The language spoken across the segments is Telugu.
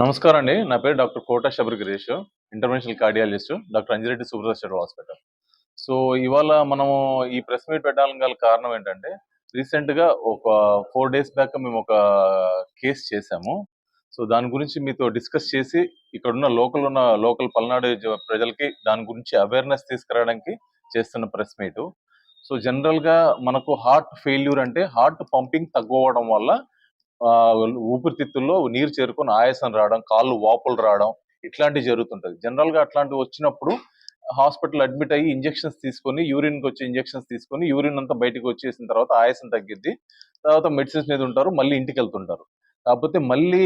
నమస్కారం అండి. నా పేరు doctor Kota Sabari Girish international cardiologist doctor Anjireddy super hospital. So ఇవాళ మనము ఈ ప్రెస్ మీట్ పెట్టాలని గల కారణం ఏంటంటే రీసెంట్గా ఒక ఫోర్ డేస్ బ్యాక్ మేము ఒక కేసు చేశాము సో దాని గురించి మీతో డిస్కస్ చేసి ఇక్కడున్న లోకల్ ఉన్న లోకల్ పల్నాడు ప్రజలకి దాని గురించి అవేర్నెస్ తీసుకురావడానికి చేస్తున్న ప్రెస్ మీట్ సో జనరల్గా మనకు హార్ట్ ఫెయిల్యూర్ అంటే హార్ట్ పంపింగ్ తగ్గవడం వల్ల ఆ, ఊపిరితిత్తుల్లో నీరు చేరుకొని ఆయాసం రావడం కాళ్ళు వాపులు రావడం ఇట్లాంటివి జరుగుతుంటది. జనరల్గా అట్లాంటివి వచ్చినప్పుడు హాస్పిటల్ అడ్మిట్ అయ్యి ఇంజెక్షన్స్ తీసుకొని యూరిన్కి వచ్చే ఇంజెక్షన్స్ తీసుకొని యూరిన్ అంతా బయటకు వచ్చేసిన తర్వాత ఆయాసం తగ్గిద్ది. తర్వాత మెడిసిన్స్ మీద ఉంటారు మళ్ళీ ఇంటికి వెళ్తుంటారు. కాకపోతే మళ్ళీ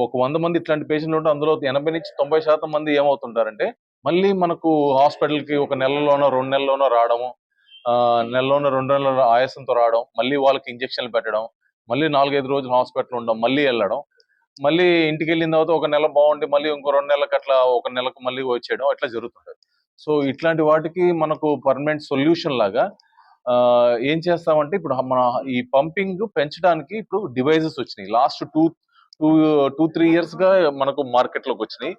ఒక వంద మంది ఇట్లాంటి పేషెంట్లు ఉంటే అందులో ఎనభై నుంచి తొంభై శాతం మంది ఏమవుతుంటారంటే మళ్ళీ మనకు హాస్పిటల్కి కి ఒక నెలలోనో రెండు నెలల్లోనో రావడము ఆ, నెలలోనో రెండు నెలల ఆయాసంతో రావడం మళ్ళీ వాళ్ళకి ఇంజక్షన్లు పెట్టడం మళ్ళీ నాలుగైదు రోజులు హాస్పిటల్ ఉండడం మళ్ళీ వెళ్ళడం మళ్ళీ ఇంటికి వెళ్ళిన తర్వాత ఒక నెల బాగుండి మళ్ళీ ఇంకో రెండు నెలలకు అట్లా ఒక నెలకు మళ్ళీ వచ్చేయడం అట్లా జరుగుతుంటుంది. సో ఇట్లాంటి వాటికి మనకు పర్మనెంట్ సొల్యూషన్ లాగా ఏం చేస్తామంటే ఇప్పుడు మన ఈ పంపింగ్ పెంచడానికి ఇప్పుడు డివైజెస్ వచ్చినాయి. Last two two two three ఇయర్స్గా మనకు మార్కెట్లోకి వచ్చినాయి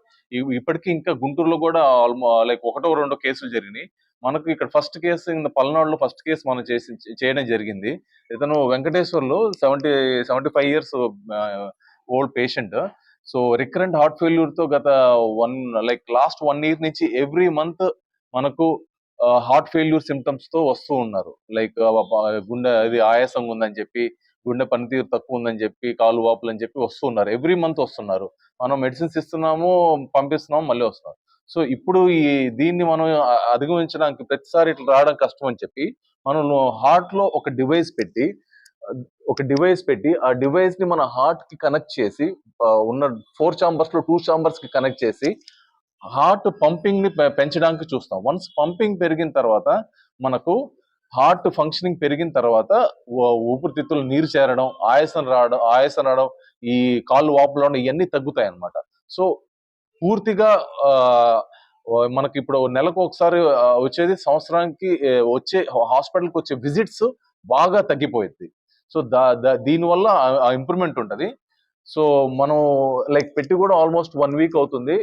ఇప్పటికీ ఇంకా గుంటూరులో కూడా ఆల్మో లైక్ ఒకటో రెండో కేసులు జరిగినాయి. మనకు ఇక్కడ ఫస్ట్ కేసు ఇన్ పల్నాడులో ఫస్ట్ కేసు మనం చేసి చేయడం జరిగింది. ఇతను Venkateswarlu seventy seventy five years old patient. So recurrent heart ఫెయిల్యూర్తో గత one like last one year నుంచి ఎవ్రీ మంత్ మనకు హార్ట్ ఫెయిల్యూర్ సిమ్టమ్స్తో వస్తూ ఉన్నారు. లైక్ గుండె అది ఆయాసంగా ఉందని చెప్పి గుండె పనితీరు తక్కువ ఉందని చెప్పి కాలు వాపులు అని చెప్పి వస్తున్నారు ఎవ్రీ మంత్ వస్తున్నారు. మనం మెడిసిన్స్ ఇస్తున్నాము పంపిస్తున్నాము మళ్ళీ వస్తున్నాం. సో ఇప్పుడు ఈ దీన్ని మనం అధిగమించడానికి ప్రతిసారి ఇట్లా రావడం కష్టం అని చెప్పి మనం హార్ట్లో ఒక డివైస్ పెట్టి ఒక డివైస్ పెట్టి ఆ డివైస్ని మన హార్ట్కి కనెక్ట్ చేసి ఉన్న ఫోర్ చాంబర్స్లో టూ చాంబర్స్కి కనెక్ట్ చేసి హార్ట్ పంపింగ్ని పెంచడానికి చూస్తాం. వన్స్ పంపింగ్ పెరిగిన తర్వాత మనకు హార్ట్ ఫంక్షనింగ్ పెరిగిన తర్వాత ఊపిరితిత్తులు నీరు చేరడం ఆయాసం రావడం ఆయాసం రావడం ఈ కాళ్ళు వాపులు రావడం ఇవన్నీ తగ్గుతాయి అన్నమాట సో పూర్తిగా మనకి ఇప్పుడు నెలకు ఒకసారి వచ్చేది సంవత్సరానికి వచ్చే హాస్పిటల్కి వచ్చే విజిట్స్ బాగా తగ్గిపోయింది సో దా దా- దీనివల్ల ఇంప్రూవ్మెంట్ ఉంటుంది. సో మనం లైక్ పెట్టి కూడా ఆల్మోస్ట్ వన్ వీక్ అవుతుంది.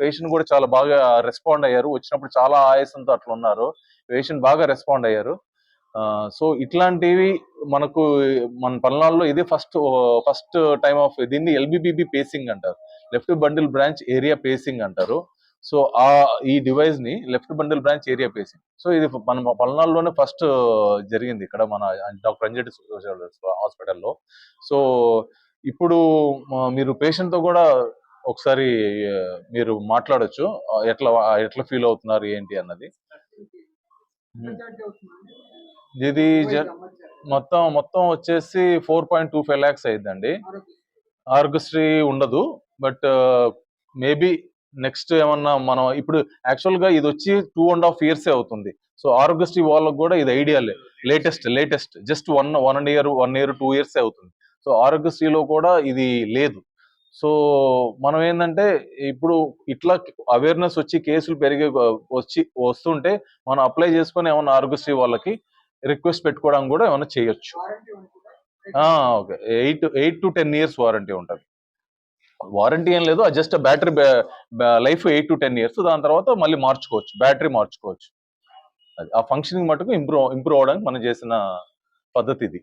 పేషెంట్ కూడా చాలా బాగా రెస్పాండ్ అయ్యారు. వచ్చినప్పుడు చాలా ఆయాసంతో అట్లా ఉన్నారు. పేషెంట్ బాగా రెస్పాండ్ అయ్యారు. సో ఇట్లాంటివి మనకు మన పల్నాడులో ఇది ఫస్ట్ ఫస్ట్ టైం ఆఫ్ దీన్ని ఎల్బిబిబి పేసింగ్ అంటారు. Left bundle branch area pacing అంటారు. సో ఆ ఈ డివైస్ని left bundle branch area pacing so ఇది మన పల్నాడులోనే ఫస్ట్ జరిగింది ఇక్కడ మన డాక్టర్ అంజటి హాస్పిటల్లో. సో ఇప్పుడు మీరు పేషెంట్తో కూడా ఒకసారి మీరు మాట్లాడొచ్చు. ఎట్లా ఎట్లా ఫీల్ అవుతున్నారు ఏంటి అన్నది. ఇది జ- మొత్తం మొత్తం వచ్చేసి four point two five lakhs అయిందండి ఆరోగ్యశ్రీ ఉండదు. బట్ మేబీ నెక్స్ట్ ఏమన్నా మనం ఇప్పుడు యాక్చువల్గా ఇది వచ్చి టూ అండ్ హాఫ్ ఇయర్స్ అవుతుంది. సో ఆరోగ్యశ్రీ వాళ్ళకి కూడా ఇది idea latest latest just one one and year one year two years అవుతుంది. సో ఆరోగ్యశ్రీలో కూడా ఇది లేదు. సో మనం ఏంటంటే ఇప్పుడు ఇట్లా అవేర్నెస్ వచ్చి కేసులు పెరిగే వచ్చి వస్తుంటే మనం అప్లై చేసుకొని ఏమన్నా ఆరోగ్యశ్రీ వాళ్ళకి రిక్వెస్ట్ పెట్టుకోవడం కూడా ఏమైనా చేయొచ్చు. Okay. Eight eight to ten years warranty ఉంటుంది. వారంటీ ఏం లేదు. Just battery life eight to ten years. దాని తర్వాత మళ్ళీ మార్చుకోవచ్చు. బ్యాటరీ మార్చుకోవచ్చు. అది ఆ ఫంక్షనింగ్ మటుకు ఇంప్రూవ్ ఇంప్రూవ్ అవడానికి మనం చేసిన పద్ధతి ఇది.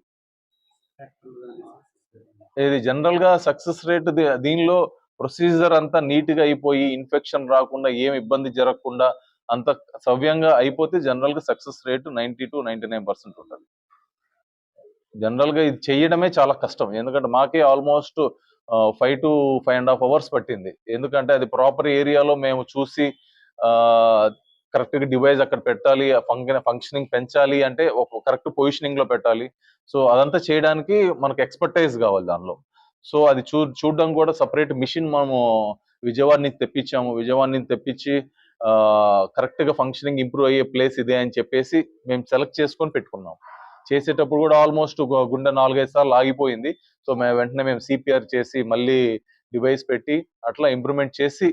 ఇది జనరల్గా సక్సెస్ రేట్ దీనిలో ప్రొసీజర్ అంతా నీట్గా అయిపోయి ఇన్ఫెక్షన్ రాకుండా ఏం ఇబ్బంది జరగకుండా అంత సవ్యంగా అయిపోతే జనరల్గా success rate ninety two ninety nine percent ఉంటుంది. జనరల్గా ఇది చేయడమే చాలా కష్టం. ఎందుకంటే మాకే almost five to five and half hours పట్టింది. ఎందుకంటే అది ప్రాపర్ ఏరియాలో మేము చూసి కరెక్ట్గా డివైస్ అక్కడ పెట్టాలి ఫంక్షనింగ్ పెంచాలి అంటే ఒక కరెక్ట్ పొజిషనింగ్లో పెట్టాలి. సో అదంతా చేయడానికి మనకు ఎక్స్పర్టైజ్ కావాలి దానిలో. సో అది చూ చూడడం కూడా సపరేట్ మిషన్ మనము విజయవాడ నుంచి తెప్పించాము. విజయవాడ నుంచి తెప్పించి కరెక్ట్గా ఫంక్షనింగ్ ఇంప్రూవ్ అయ్యే ప్లేస్ ఇదే అని చెప్పేసి మేము సెలెక్ట్ చేసుకొని పెట్టుకున్నాం. చేసేటప్పుడు కూడా ఆల్మోస్ట్ గుండె నాలుగైదు సార్లు ఆగిపోయింది. సో మేము వెంటనే మేము సిపిఆర్ చేసి మళ్ళీ డివైస్ పెట్టి అట్లా ఇంప్రూవ్మెంట్ చేసి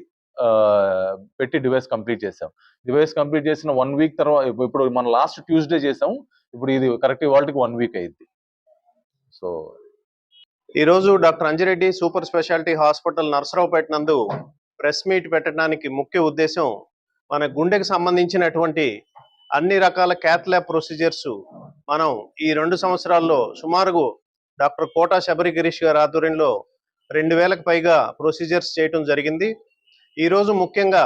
పెట్టి డివైస్ కంప్లీట్ చేసాం డివైస్ కంప్లీట్ చేసిన వన్ వీక్ తర్వాత ఇప్పుడు మనం లాస్ట్ ట్యూస్డే చేసాం ఇప్పుడు ఇది కరెక్ట్ వాళ్ళకి వన్ వీక్ అయింది. సో ఈరోజు doctor Anjireddy super speciality hospital Narasaraopet నందు ప్రెస్ మీట్ పెట్టడానికి ముఖ్య ఉద్దేశం మన గుండెకు సంబంధించినటువంటి అన్ని రకాల క్యాత్ ల్యాబ్ ప్రొసీజర్స్ మనం ఈ రెండు సంవత్సరాల్లో సుమారు డాక్టర్ కోటా శబరి గిరీష్ గారి ఆధ్వర్యంలో రెండు వేలకు పైగా ప్రొసీజర్స్ చేయటం జరిగింది. ఈరోజు ముఖ్యంగా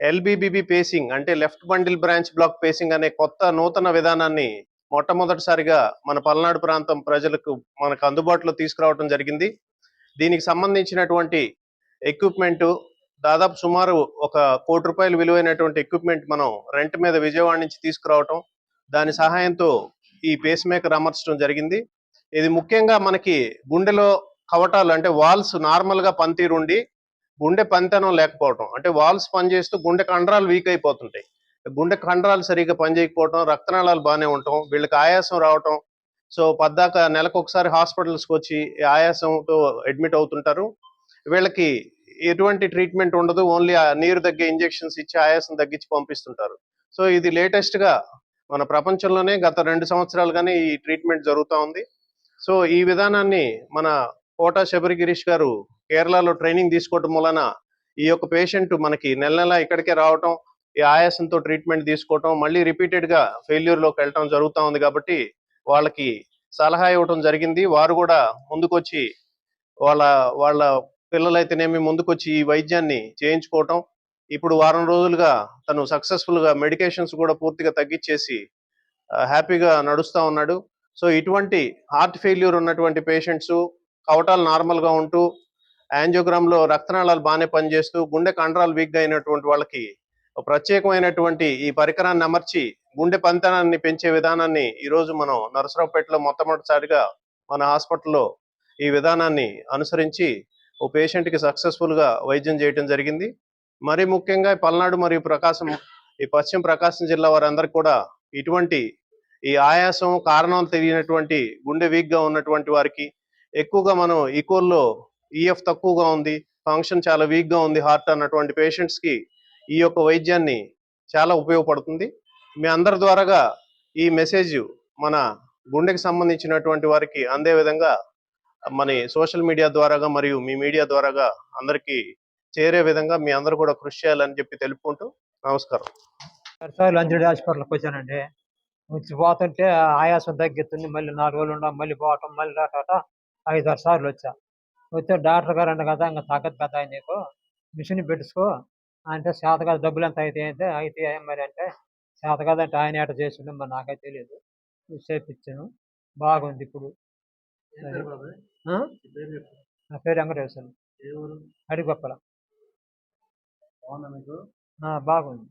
ఎల్బిబిబి పేసింగ్ అంటే left bundle branch block pacing అనే కొత్త నూతన విధానాన్ని మొట్టమొదటిసారిగా మన పల్నాడు ప్రాంతం ప్రజలకు మనకు అందుబాటులో తీసుకురావడం జరిగింది. దీనికి సంబంధించినటువంటి ఎక్విప్మెంట్ దాదాపు సుమారు ఒక కోటి రూపాయలు విలువైనటువంటి ఎక్విప్మెంట్ మనం రెంట్ మీద విజయవాడ నుంచి తీసుకురావటం దాని సహాయంతో ఈ పేస్ మేకర్ అమర్చడం జరిగింది. ఇది ముఖ్యంగా మనకి గుండెలో కవటాలు అంటే వాల్స్ నార్మల్గా ఉండి గుండె పనితనం లేకపోవటం. అంటే వాల్స్ పనిచేస్తూ గుండె కండరాలు వీక్ అయిపోతుంటాయి. గుండె కండరాలు సరిగ్గా పనిచేయకపోవటం రక్తనాళాలు బాగానే ఉండటం వీళ్ళకి ఆయాసం రావటం. సో పద్దాక నెలకు ఒకసారి హాస్పిటల్స్కి వచ్చి ఆయాసంతో అడ్మిట్ అవుతుంటారు. వీళ్ళకి ఎటువంటి ట్రీట్మెంట్ ఉండదు. ఓన్లీ ఆ నీరు తగ్గే ఇంజెక్షన్స్ ఇచ్చి ఆయాసం తగ్గించి పంపిస్తుంటారు. సో ఇది లేటెస్ట్గా మన ప్రపంచంలోనే గత రెండు సంవత్సరాలుగానే ఈ ట్రీట్మెంట్ జరుగుతూ ఉంది. సో ఈ విధానాన్ని మన కోటా శబరి గిరీష్ గారు కేరళలో ట్రైనింగ్ తీసుకోవటం వలన ఈ యొక్క పేషెంట్ మనకి నెల నెల ఇక్కడికే రావటం ఈ ఆయాసంతో ట్రీట్మెంట్ తీసుకోవటం మళ్ళీ రిపీటెడ్గా ఫెయిల్యూర్ వెళ్ళటం జరుగుతూ ఉంది కాబట్టి వాళ్ళకి సలహా ఇవ్వటం జరిగింది. వారు కూడా ముందుకొచ్చి వాళ్ళ వాళ్ళ పిల్లలైతేనేమి ముందుకొచ్చి ఈ వైద్యాన్ని చేయించుకోవటం. ఇప్పుడు వారం రోజులుగా తను సక్సెస్ఫుల్గా మెడికేషన్స్ కూడా పూర్తిగా తగ్గించేసి హ్యాపీగా నడుస్తూ ఉన్నాడు. సో ఇటువంటి హార్ట్ ఫెయిల్యూర్ ఉన్నటువంటి పేషెంట్స్ కవటాలు నార్మల్గా ఉంటూ యాంజియోగ్రామ్లో రక్తనాళాలు బాగానే పనిచేస్తూ గుండె కండరాలు వీక్గా అయినటువంటి వాళ్ళకి ప్రత్యేకమైనటువంటి ఈ పరికరాన్ని అమర్చి గుండె పంతనాన్ని పెంచే విధానాన్ని ఈ రోజు మనం నరసరావుపేటలో మొట్టమొదటిసారిగా మన హాస్పిటల్లో ఈ విధానాన్ని అనుసరించి ఓ పేషెంట్కి సక్సెస్ఫుల్గా వైద్యం చేయడం జరిగింది. మరి ముఖ్యంగా పల్నాడు మరియు ప్రకాశం ఈ పశ్చిమ ప్రకాశం జిల్లా వారందరూ కూడా ఇటువంటి ఈ ఆయాసం కారణం తెలియనటువంటి గుండె వీక్గా ఉన్నటువంటి వారికి ఎక్కువగా మనం ఈకోల్లో ఈఎఫ్ తక్కువగా ఉంది ఫంక్షన్ చాలా వీక్గా ఉంది హార్ట్ అన్నటువంటి పేషెంట్స్కి ఈ యొక్క వైద్యాన్ని చాలా ఉపయోగపడుతుంది. మీ అందరి ద్వారాగా ఈ మెసేజ్ మన గుండెకి సంబంధించినటువంటి వారికి అందే విధంగా మన సోషల్ మీడియా ద్వారాగా మరియు మీ మీడియా ద్వారాగా అందరికీ చేరే విధంగా మీ అందరూ కూడా కృషి చేయాలని చెప్పి తెలుపుకుంటూ నమస్కారం. సార్లు లంజడి హాస్పిటల్కి వచ్చానండి వచ్చి పోతుంటే ఆయాసం తగ్గుతుంది మళ్ళీ నాలుగు రోజులు ఉండడం మళ్ళీ పోవటం మళ్ళీ రాట ఐదు ఆరు సార్లు వచ్చా. వస్తే డాక్టర్ గారు అంట కదా ఇంకా తగ్గదు కదా నీకు. మిషన్ పెట్టుకో అంటే కదా డబ్బులు ఎంత అయితే అంటే అయితే ఏం మరి అంటే కదా అంటే ఆయన ఏట చేసిండు మరి నాకైతే తెలియదు చేపించాను బాగుంది ఇప్పుడు? నా పేరు వెంకటేశ్వరం. అడిగొప్పల బాగుంది.